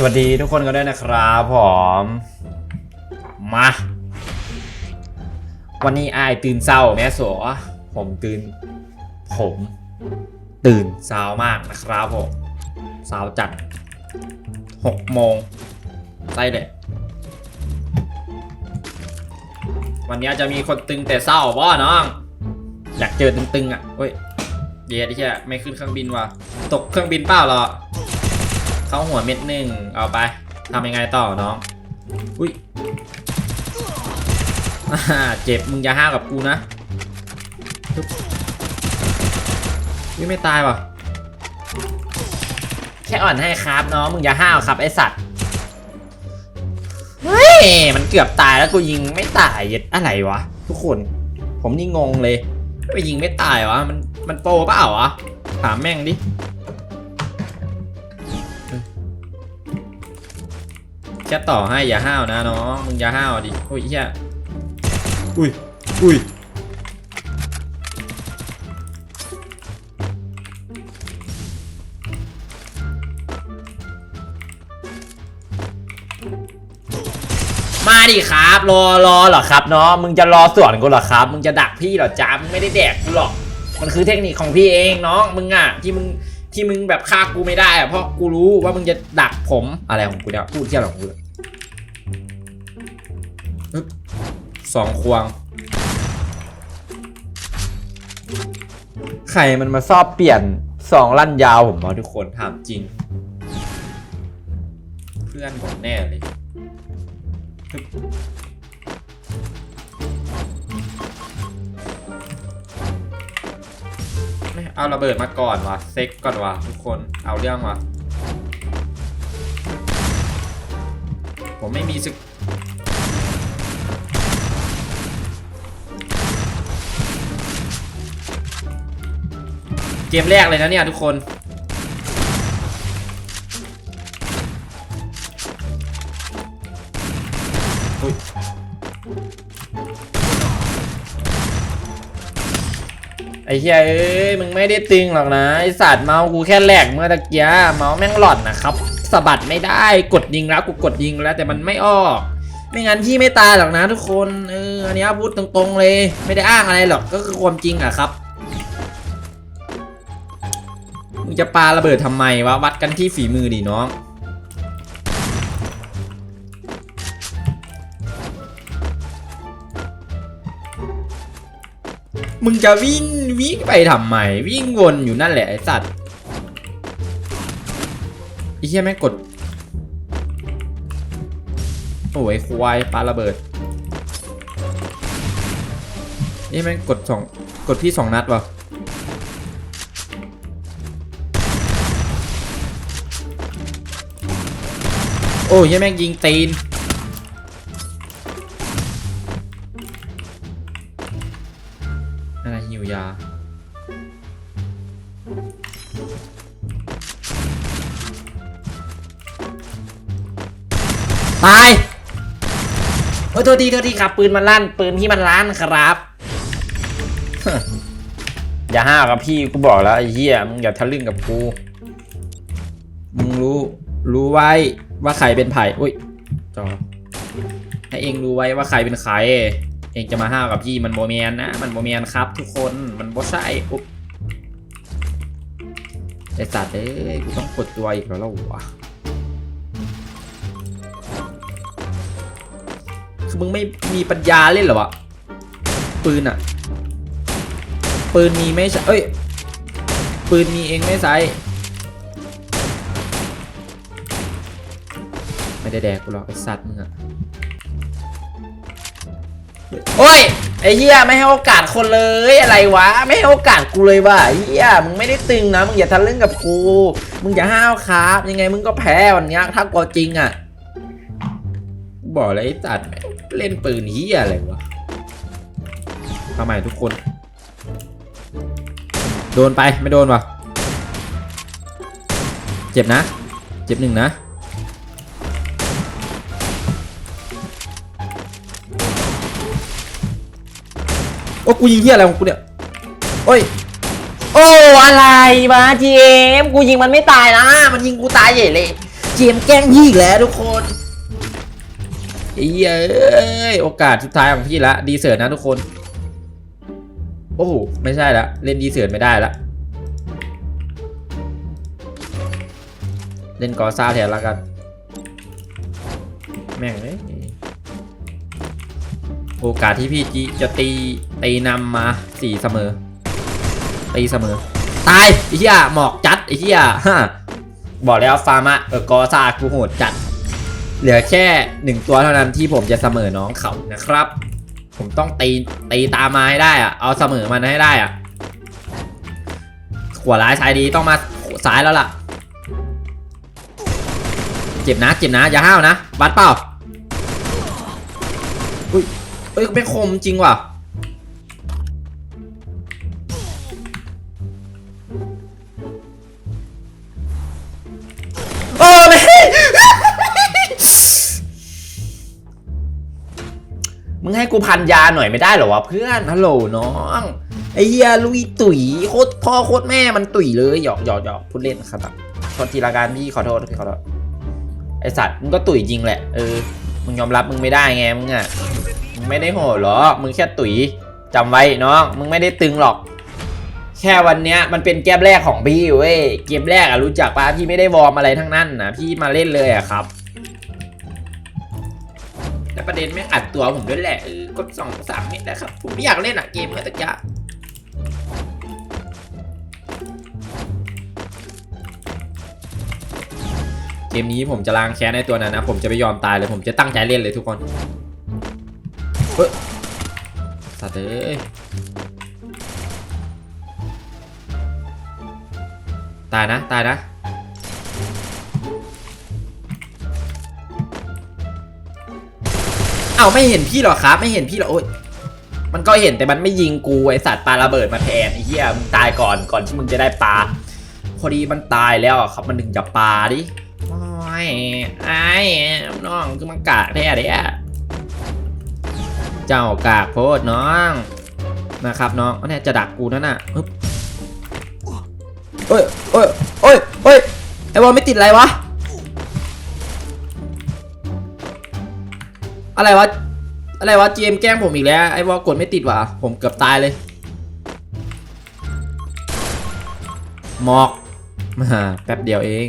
สวัสดีทุกคนกันด้วยนะครับผมมา วันนี้อายตื่นเศร้าแม่สวผมตื่น ผม ตื่นเช้ามากนะครับผมเช้าจัดหกโมงใช่เลยวันนี้จะมีคนตึงแต่เศร้าป่ะน้อง อยากเจอตึงๆอะเฮ้ยเดีย็ดที่แค่ไม่ขึ้นเครื่องบินว่ะตกเครื่องบินเปล่าหรอ เข้าหัวเม็ดหนึ่งเอาไปทำยังไงต่อน้อง อุ้ยอ่าเจ็บมึงอย่าห้าวกับกูนะปึ๊บอุ้ยไม่ตายว่ะแค่อ่อนให้ครับน้องมึงอย่าห้าวครับไอสัตว์เฮ้ยมันเกือบตายแล้วกูยิงไม่ตายเย็ดอะไรวะ ทุกคน ผมนี่งงเลยไปยิงไม่ตายวะมันมันโปรเปล่าวะถามแม่งดิ แค่ต่อให้อย่าห้าวนะน้องมึงอย่าห้าวดิโอ้ยเฮียอุ้ยอุ้ยมาดิครับรอรอเหรอครับเนาะมึงจะรอสวนกูเหรอครับ มึงจะดักพี่เหรอจ้ามึงไม่ได้แดกกูหรอก มันคือเทคนิคของพี่เองน้องมึงอะที่มึง ที่มึงแบบฆ่ากูไม่ได้อะเพราะกูรู้ว่ามึงจะดักผมอะไรของกูเนี่ยพูดเที่ยวของกูสองควงใครมันมาชอบเปลี่ยนสองลั่นยาวผมมาทุกคนถามจริง เพื่อนผมแน่เลย เอาระเบิดมาก่อนวะเซ็กก่อนวะทุกคนเอาเรื่องวะผมไม่มีสึกเกมแรกเลยนะเนี่ยทุกคน ไอ้เหี้ยเอ้ยมึงไม่ได้ตึงหรอกนะไอสัตว์เมาส์กูแค่แหลกเมื่อตะเกี้เมาส์แม่งหล่อนนะครับสะบัดไม่ได้กดยิงแล้วกูกดยิงแล้วแต่มันไม่ออก ไม่งั้นพี่ไม่ตายหรอกนะทุกคนเอออันนี้พูดตรงๆเลย ไม่ได้อ้างอะไรหรอกก็คือความจริงอะครับมึงจะปาระเบิดทำไมวะวัดกันที่ฝีมือดิน้อง มึงจะวิ่งวิ่งไปทำไมวิ่งวนอยู่นั่นแหละไอสัตว์ไอ้เหี้ยแม่งกด โอ้ยควายปลาระเบิดนี่แม่งกดสองกดพี่สองนัดวะโอ้ยเหี้ยแม่งยิงตีน ตายโอ้ยโทษทีโทษทีครับ ปืนมันลั่น ปืนพี่มันล้านครับ อย่าห้าวกับพี่กูบอกแล้วไอ้เหี้ยมึงอย่าทะลึ่งกับกูมึงรู้รู้ไว้ว่าใครเป็นไผ่อุ้ยจอให้เองรู้ไว้ว่าใครเป็นใคร เองจะมาห้าวกับพี่มันโมเมนนะมันโมเมนครับ ทุกคนมันโบใช่อุ๊บไอสัตว์เอ้ยกูต้องกดตัวอีกแล้วเหรอวะ คือมึงไม่มีปัญญาเล่นหรอวะ ปืนอะปืนมีไม่ใช่เอ้ย ปืนมีเองไม่ใส่ไม่ได้แดกกูหรอกไอสัตว์มึงอะโอ้ยไอ้เหี้ยไม่ให้โอกาสคนเลยอะไรวะ ไม่ให้โอกาสกูเลยว่ะเหี้ยมึงไม่ได้ตึงนะมึงอย่าทะลึ่งกับกูมึงอย่าห้าวครับ ยังไงมึงก็แพ้วันนี้ถ้ากลัวจริงอะ บอกเลยไอ้ตัด เล่นปืนเหี้ยอะไรวะทำไมทุกคน โดนไปไม่โดนวะเจ็บนะ เจ็บหนึ่งนะ โอ้กูยิงเหี้ยอะไรของกูเนี่ย โอ้ย โอ้อะไรวะทีเอ็มกูยิงมันไม่ตายนะ มันยิงกูตายใหญ่เลยเกมแกล้งพี่อีกแล้วทุกคน เย้ยโอกาสสุดท้ายของพี่ละ ดีเสิร์ตนะทุกคน โอ้โห ไม่ใช่ละ เล่นดีเสิร์ตไม่ได้ละ เล่นกอซ่าแทนละกัน แม่งเลยโอกาสที่พี่จีจะตี ตีนำมาสี่เสมอ ตีเสมอ ตายไอ้เหี้ยหมอกจัดไอ้เหี้ยฮะบอกแล้วฟาร์มะเออกอซ่ากูโหดจัด เหลือแค่หนึ่งตัวเท่านั้นที่ผมจะเสมอน้องเขานะครับ ผมต้องตีตีตามมาให้ได้อะเอาเสมอมันให้ได้อะขวาร้ายซ้ายดีต้องมาซ้ายแล้วล่ะ เจ็บนะเจ็บนะอย่าห้าวนะวัดเปล่าอุ้ยเอ้ยไม่คมจริงว่ะ ให้กูพันยาหน่อยไม่ได้เหรอวะเพื่อนฮัลโหลน้องไอ้เหี้ยลุยตุ๋ยโคตรพ่อโคตรแม่มันตุ๋ยเลยหยอกหยอกหยอกพูดเล่นครับโทษทีละกันพี่ขอโทษพี่ขอโทษไอสัตว์มึงก็ตุ๋ยจริงแหละเออมึงยอมรับมึงไม่ได้ไงมึงอะมึงไม่ได้โหดหรอกมึงแค่ตุ๋ยจำไว้น้องมึงไม่ได้ตึงหรอก แค่วันเนี้ยมันเป็นเกมแรกของพี่เว้ยเกมแรกอะรู้จักปะพี่ไม่ได้วอร์มอะไรทั้งนั้นนะพี่มาเล่นเลยอะครับ แต่ประเด็นแม่อัดตัวผมด้วยแหละเออกดสองสามเมตรนะครับ ผมไม่อยากเล่นอะเกมเมื่อตะกี้เกมนี้ผมจะล้างแค้นในตัวนั้นนะ ผมจะไม่ยอมตายเลย ผมจะตั้งใจเล่นเลยทุกคนเฮ้ยสัตว์เอ้ยตายนะ ตายนะ เอ้าไม่เห็นพี่หรอครับ ไม่เห็นพี่หรอโอ๊ยมันก็เห็นแต่มันไม่ยิงกูไอสัตว์ปลาระเบิดมาแทนไอ้เหี้ยมึงตายก่อนก่อนที่มึงจะได้ปลาพอดีมันตายแล้วอะครับมันถึงจะปลาดิโอ้ยไอ้น้องคือมันกากแท้เด้เจ้ากากโพดน้องนะครับน้องอันนี้จะดักกูนั่นน่ะเอ้ยเอ้ยเอ้ยเอ้ยไอ้บอลไม่ติดอะไรวะ อะไรวะ อะไรวะ GM แกล้งผมอีกแล้ว ไอ้วอลกดไม่ติดว่ะ ผมเกือบตายเลย หมอกมาแป๊บเดียวเอง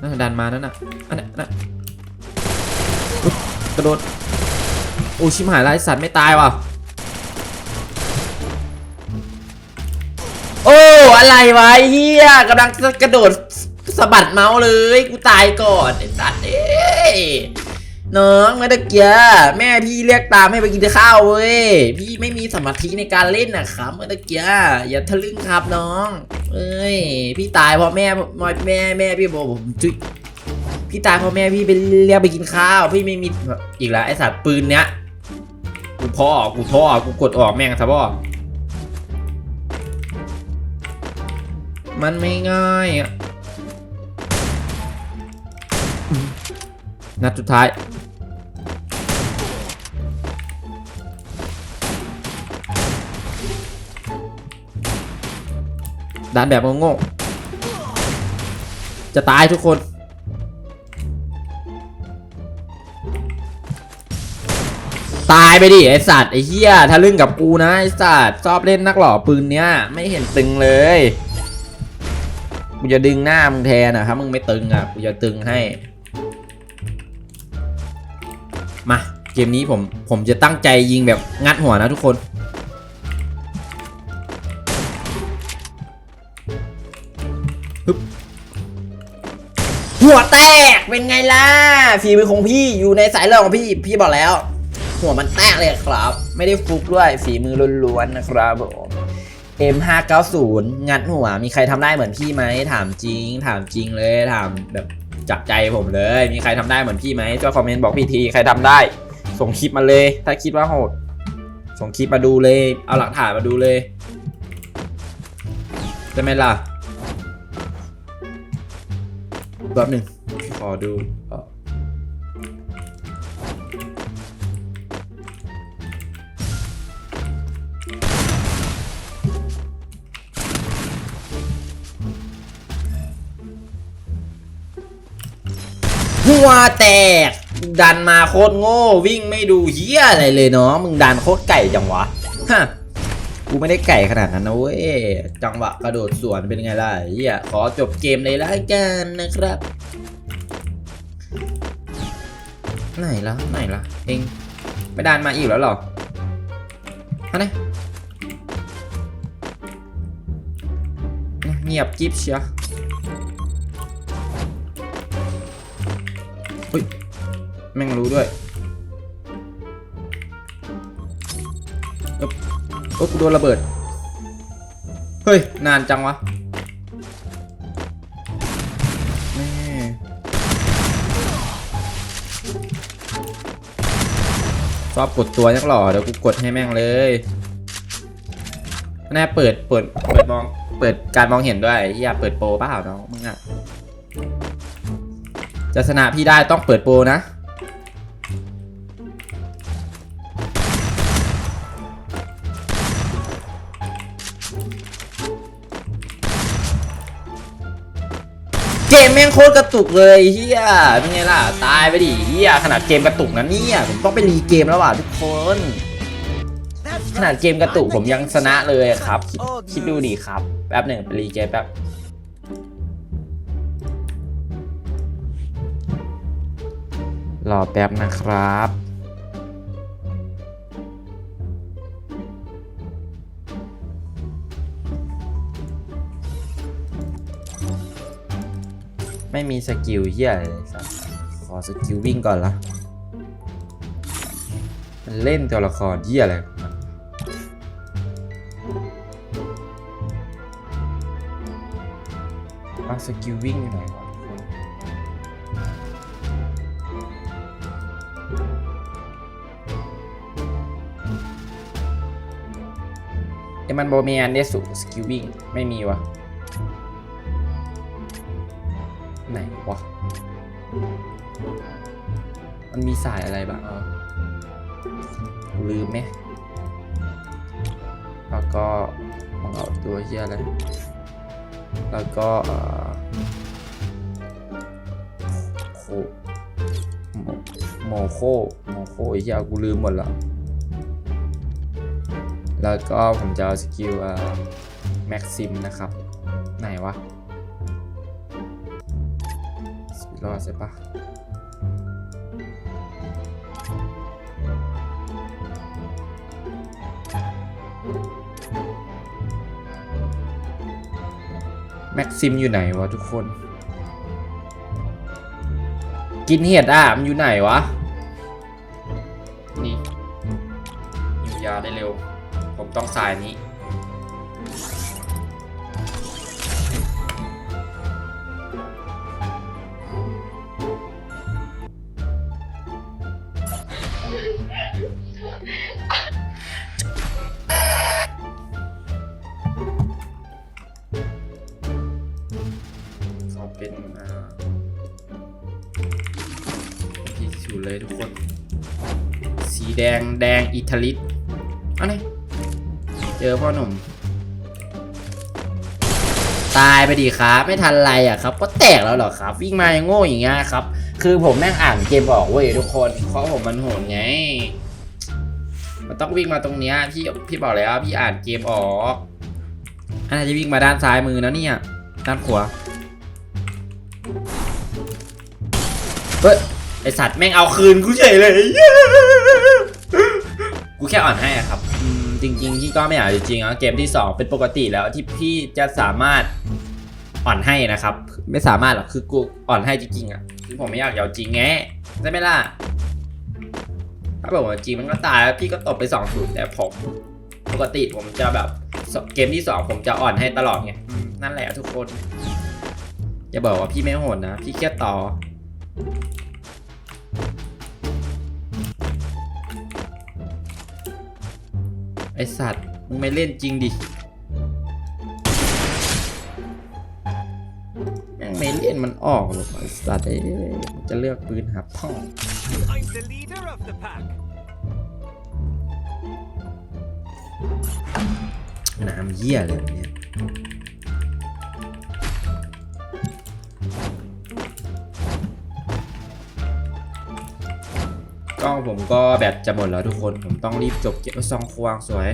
นั่นดันมานั่นน่ะ อันนั้นน่ะกระโดด โอ้ชิมหายแล้วไอ้สัตว์ไม่ตายว่ะ โอ้ อะไรวะเฮียกำลังกระโดด สะบัดเมาส์เลย กูตายก่อนไอ้สัตว์เอ้ยน้องเมื่อตะเกียแม่พี่เรียกตามให้ไปกินข้าวเว้ย พี่ไม่มีสมาธิในการเล่นนะครับเมื่อตะเกียอย่าทะลึ่งครับน้อง เอ้ย พี่ตายเพราะแม่แม่แม่พี่บอกผมจุยพี่ตายเพราะแม่พี่ไปเรียกไปกินข้าว พี่ไม่มีอีกแล้วไอ้สัตว์ปืนเนี้ยกูพ่อกูพ่อกูกดออกแม่งซะพ่อมันไม่ง่ายอะ นัดสุดท้ายดันแบบโง่ๆจะตายทุกคน ตายไปดิไอสัตว์ไอเหี้ยทะลึ่งกับกูนะไอสัตว์ชอบเล่นนักหล่อปืนเนี้ยไม่เห็นตึงเลยกูจะดึงหน้ามึงแทนอะถ้ามึงไม่ตึงอะกูจะตึงให้ กมนี้ผมผมจะตั้งใจยิงแบบงัดหัวนะทุกคน ฮึบ หัวแตกเป็นไงล่ะฝีมือของพี่อยู่ในสายเลือดของพี่พี่บอกแล้ว หัวมันแตกเลยครับ ไม่ได้ฟุกด้วยฝีมือล้วนๆนะครับผม M590 งัดหัว มีใครทำได้เหมือนพี่ไหมถามจริง ถามจริงเลยถามแบบจากใจผมเลย มีใครทำได้เหมือนพี่ไหมช่วยคอมเมนต์บอกพี่ที ใครทำได้ ส่งคลิปมาเลย ถ้าคิดว่าโหด ส่งคลิปมาดูเลย เอาหลักฐานมาดูเลยได้ไหมล่ะแป๊บหนึ่งขอดูหัวแตก ดันมาโคตรโง่วิ่งไม่ดูเฮียอะไรเลยเนาะมึงดันโคตรไก่จังวะฮะกูไม่ได้ไก่ขนาดนั้นนะเว้ยจังหวะกระโดดสวนเป็นไงล่ะเฮียขอจบเกมเลยละกันนะครับ ไหนละไหนละเองไม่ดันมาอีกแล้วหรอฮะเนี่ยเงียบกิ๊บเชียว แม่งรู้ด้วยเอ๊บเอ๊บกูโดนระเบิด เฮ้ย นานจังวะแม่ชอบกดตัวยักหล่อเดี๋ยวกูกดให้แม่งเลยแน่เปิดเปิดเปิดมองเปิดการมองเห็นด้วยอย่าเปิดโปรเปล่าน้องมึงอะจะชนะพี่ได้ต้องเปิดโปรนะ มแม่งโคตรกระตุกเลยเฮียเป็นไงล่ะ ตายไปดิเฮียขนาดเกมกระตุกนะเนี่ย ผมต้องไปรีเกมแล้วว่ะทุกคน ขนาดเกมกระตุกผมยังชนะเลยครับ คิดดดูดิครับ แป๊บหนึ่งไปรีเกมแป๊บรอแป๊บนะครับ ไม่มีสกิลเฮียอะไรเลยสัสขอสกิลวิ่งก่อนละมันเล่นตัวละครเฮียอะไรองมันเอาสกิลวิ่งอยู่ไหนวะทุกคนเอ้ยมันโบเมียนเดสุสกิลวิ่งไม่มีวะ วะ มันมีสายอะไรบ้างเออลืมไหมแล้วก็มองเอาตัวเฮียอะไร แล้วก็เออโคโมโคโมโคไอ้เฮียกูลืมหมดแล้ว แล้วก็ผมจะเอาสกิลเอ่อแม็กซิมนะครับ ไหนวะ รอดใช่ปะแม็กซิมอยู่ไหนวะทุกคน กินเห็ดอะ มันอยู่ไหนวะ นี่อยู่ยาได้เร็ว ผมต้องสายนี้ แดงแดงอิตาลิสอันนี้เจอพ่อหนุ่ม ตายไปดีครับ ไม่ทันไรอะครับ ก็แตกแล้วหรอครับ วิ่งมายังโง่อย่างเงี้ยครับ คือผมแม่งอ่านเกมออกเว้ยทุกคนเพราะผมมันโหดไง มันต้องวิ่งมาตรงเนี้ยพี่พี่บอกแล้วพี่อ่านเกมออกอันนั้จะวิ่งมาด้านซ้ายมือนะเนี่ยด้านขวาเฮ้ยไอ สัตว์แม่งเอาคืนกูเฉยเลย กูแค่อ่อนให้อะครับจริงๆที่ก็ไม่อยากจริงๆอะเกมที่ 2 เป็นปกติแล้วที่พี่จะสามารถอ่อนให้นะครับ ไม่สามารถหรอกคือกูอ่อนให้จริงๆอะคือผมไม่อยากเอาจริงแงใช่ไหมล่ะถ้าบอกว่าจริงมันก็ตายแล้วพี่ก็ตบไป2องศูนย์แต่ผมปกติผมจะแบบเกมที่ 2 ผมจะอ่อนให้ตลอดไงนั่นแหละทุกคนอย่าบอกว่าพี่ไม่โหดนะ พี่แค่ต่อ ไอสัตว์มึงไม่เล่นจริงดิแม่งไม่เล่นมันออกหรอกไอสัตว์ไอ้มันจะเลือกปืนหาพ่อ I'm the leader of the pack. น้ำเยี่ยเลยเนี่ย กล้องผมก็แบตจะหมดแล้วทุกคน ผมต้องรีบจบเก็บซองควางสวย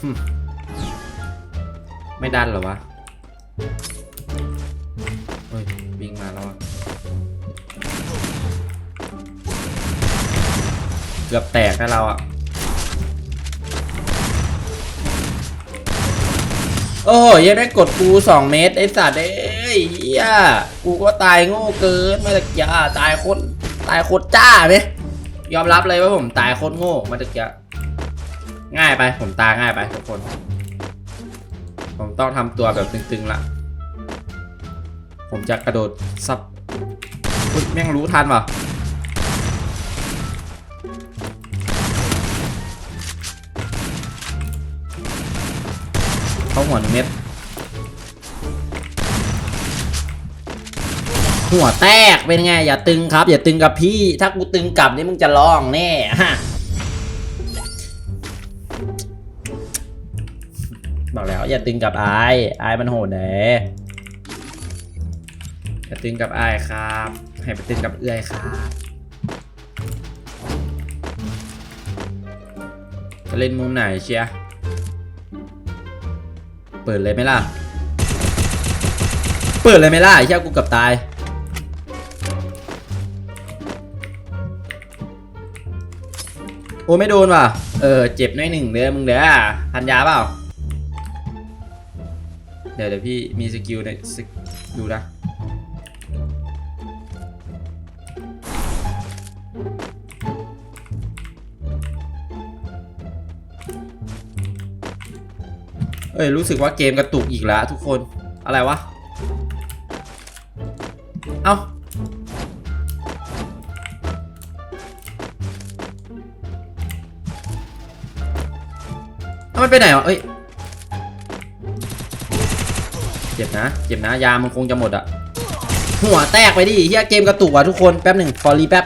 หึไม่ดันเหรอวะเฮ้ยวิ่งมาแล้วเกือบแตกให้เราอะโอ้ยยังได้กดกูสองเมตร ไอสัตว์เอ้ ยเหี้ยกูก็ตายโง่เกินมาตะกี้ตายโคตรตายโคตรจ้าไหมยยอมรับเลยว่าผมตายโคตรโง่มาตะกี้ง่ายไปผมตายง่ายไปทุกคน ผมต้องทำตัวแบบตึงๆละผมจะกระโดดซับแม่งรู้ทันว่ะเขาหัวหนึ่งเม็ด หัวแตกเป็นไง อย่าตึงครับ อย่าตึงกับพี่ ถ้ากูตึงกลับนี่มึงจะร้องแน่ฮะบอกแล้ว อย่าตึงกับไอายอายมันโหดแหนอย่าตึงกับไอายครับ ให้ไปตึงกับเอื้อยครับจะเล่นมุมไหนเชียเปิดเลยไหมล่ะ เปิดเลยไหมล่ะไอ้เชี่ยกูกับตาย โอ้ไม่โดนว่ะ เออเจ็บน้อยหนึ่งเด้อมึงเด้อพันยาเปล่า เดี๋ยวเดี๋ยวพี่มีสกิลในสกดูนะ เอ้ยรู้สึกว่าเกมกระตุกอีกแล้วทุกคน อะไรวะ เอาเอ้า มันไปไหนวะเอ้ยเจ็บนะเจ็บนะยามันคงจะหมดอะหัวแตกไปดิเฮียเกมกระตุกว่ะทุกคนแป๊บหนึ่งขอรีแป๊บ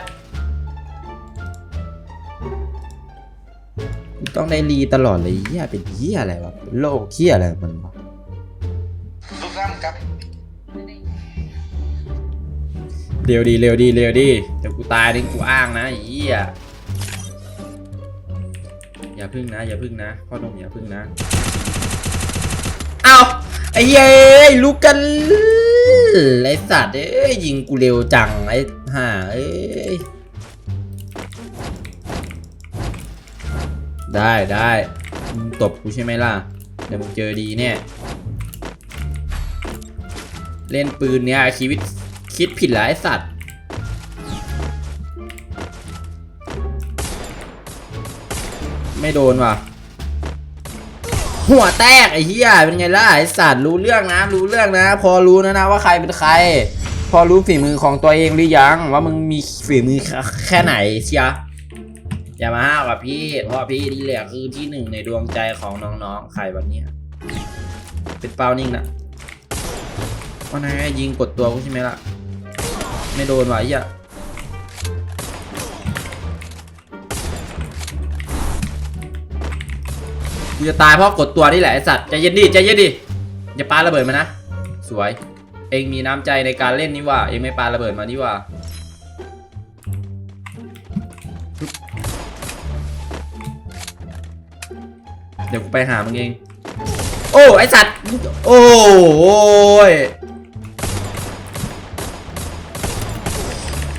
ต้องได้รีตลอดเลยเฮียเป็นเฮียอะไรวะเป็นโลกเฮียอะไรมันวะเร็วดีเร็วดีเร็วดีเดี๋ยวกูตายดิกูอ้างนะเฮีย อย่าพึ่งนะ อย่าพึ่งนะพ่อหนุ่มอย่าพึ่งนะเอาไอ้เย้ยลุกกันไอ้สัตว์เอ้ยยิงกูเร็วจังไอ้ห่าเอ้ยได้ได้มึงตบกูใช่ไหมล่ะเดี๋ยวมึงเจอดีแน่เล่นปืนเนี้ยชีวิตคิดผิดหลายสัตว์ ไม่โดนว่ะ หัวแตกไอ้เหี้ยเป็นไงล่ะไอ้สัตว์รู้เรื่องนะ รู้เรื่องนะ พอรู้นะนะว่าใครเป็นใคร พอรู้ฝีมือของตัวเองหรือยัง ว่ามึงมีฝีมือแค่ไหนเชียอย่ามาห้าวกับพี่ เพราะพี่นี่แหละคือที่หนึ่งในดวงใจของน้องๆใครแบบนี้เป็นเป้านิ่งนะว่านายยิงกดตัวกูใช่ไหมล่ะ ไม่โดนว่ะไอ้เหี้ย กูจะตายเพราะกดตัวนี่แหละไอสัตว์ใจเย็นดิใจเย็นดิอย่าปาระเบิดมานะสวย เองมีน้ำใจในการเล่นนี่ว่า เองไม่ปาระเบิดมานี่ว่าเดี๋ยวกูไปหามึงเอง โอ้ไอสัตว์โอ้ย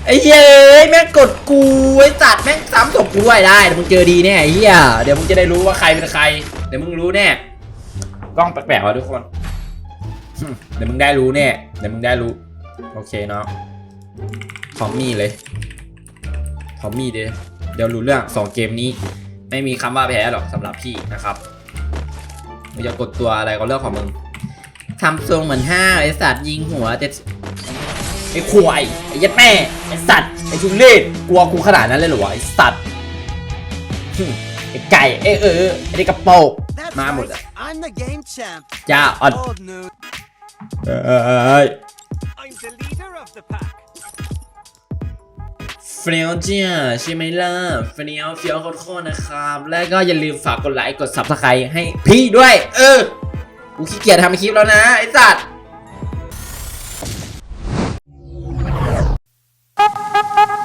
ไอ้เย้ยแม่งกดกูไอ้สัตว์แม่งซ้ำศพกูด้วยได้เดี๋ยวมึงเจอดีแน่ไอ้เหี้ยเดี๋ยวมึงจะได้รู้ว่าใครเป็นใคร เดี๋ยวมึงรู้แน่กล้องแปลกๆว่ะทุกคนเดี๋ยวมึงได้รู้แน่เดี๋ยวมึงได้รู้ โอเคเนาะพอมมีเลยพอมมีเด้อเดี๋ยวรู้เรื่องสองเกมนี้ ไม่มีคำว่าแพ้หรอกสำหรับพี่นะครับมึงจะกดตัวอะไรก็เรื่องของมึงทำทรงเหมือนห้าไอสัตว์ยิงหัวแต่ ไอควายไอยัดแม่ไอสัตว์ไอชุนเล่กลัวกูขนาดนั้นเลยเหรอวะไอสัตว์หึไอไก่ไอเออไอเด็กกระโปรง That's Mahmoud. right. I'm the game champ. จ้าอ่อน Old news. เอ้ย I'm the leader of the pack. เฟี้ยวจ้าใช่ไหมล่ะเฟี้ยวเฟี้ยวโคตรๆนะครับ แล้วก็อย่าลืมฝากกดไลค์กด subscribe ให้พี่ด้วย เออกูขี้เกียจทำคลิปแล้วนะ ไอ้สัตว์ Thank you.